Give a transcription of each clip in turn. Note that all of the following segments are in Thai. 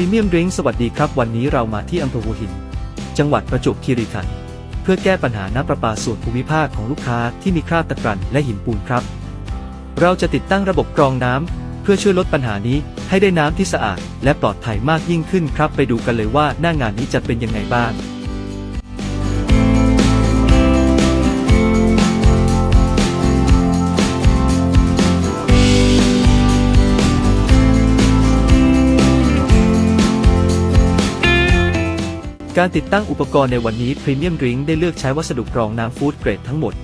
พรีเมียมดริงสวัสดีครับ วันนี้เรามาที่อำเภอหัวหิน จังหวัดประจวบคีรีขันธ์เพื่อแก้ปัญหาน้ำประปาส่วนภูมิภาคของลูกค้าที่มีคราบตะกรันและหินปูนครับ เราจะติดตั้งระบบกรองน้ำเพื่อช่วยลดปัญหานี้ให้ได้น้ำที่สะอาด และปลอดภัยมากยิ่งขึ้นครับ ไปดูกันเลยว่าหน้างานนี้จะเป็นยังไงบ้าง การติดตั้งอุปกรณ์ในวันนี้ Premium Drink ได้เลือกใช้วัสดุกรองน้ำฟู้ดเกรดทั้งหมด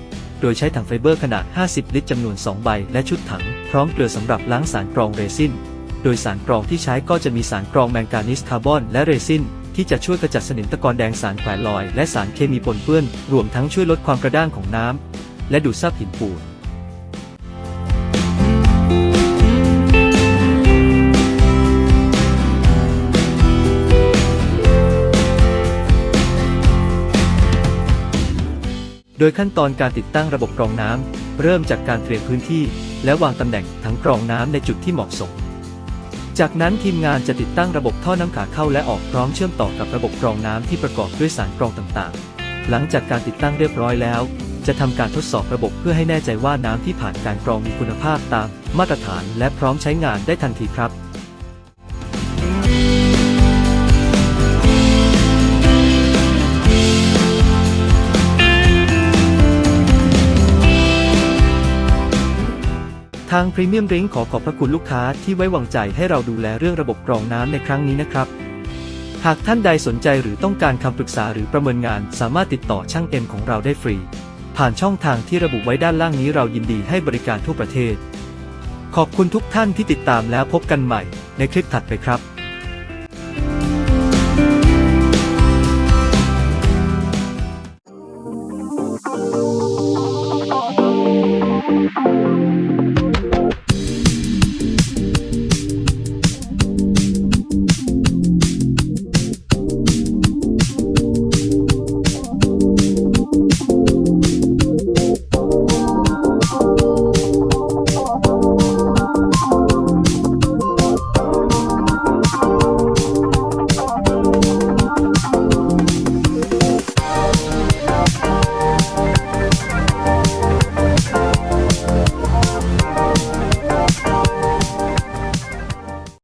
โดยใช้ถังไฟเบอร์ขนาด 50 ลิตรจำนวน 2 ใบ และชุดถัง พร้อมเกลือสำหรับล้างสารกรองเรซิน โดยสารกรองที่ใช้ก็จะมีสารกรองแมงกานิสคาร์บอนและเรซินที่จะช่วยกระจัดสนิมตะกอนแดงสารแขวนลอย และสารเคมีปนเปื้อน รวมทั้งช่วยลดความกระด้างของน้ำและดูดซับหินปูน ยขั้นตอนการติดตั้งระบบกรองน้ำ เริ่มจากการเตรียมพื้นที่ และวางตำแหน่งถังกรองน้ำในจุดที่เหมาะสม จากนั้นทีมงานจะติดตั้งระบบท่อน้ำขาเข้าและออกพร้อมเชื่อมต่อกับระบบกรองน้ำที่ประกอบด้วยสารกรองต่างๆ หลังจากการติดตั้งเรียบร้อยแล้ว จะทำการทดสอบระบบเพื่อให้แน่ใจว่าน้ำที่ผ่านการกรองมีคุณภาพตาม มาตรฐานและพร้อมใช้งานได้ทันทีครับ ทางพรีเมียมริงขอขอบพระคุณลูกค้าที่ไว้วางใจให้เราดูแลเรื่องระบบกรองน้ำในครั้งนี้นะครับ หากท่านใดสนใจหรือต้องการคำปรึกษาหรือประเมินงาน สามารถติดต่อช่างเอ็มของเราได้ฟรี ผ่านช่องทางที่ระบุไว้ด้านล่างนี้เรายินดีให้บริการทั่วประเทศ ขอบคุณทุกท่านที่ติดตามแล้วพบกันใหม่ในคลิปถัดไปครับ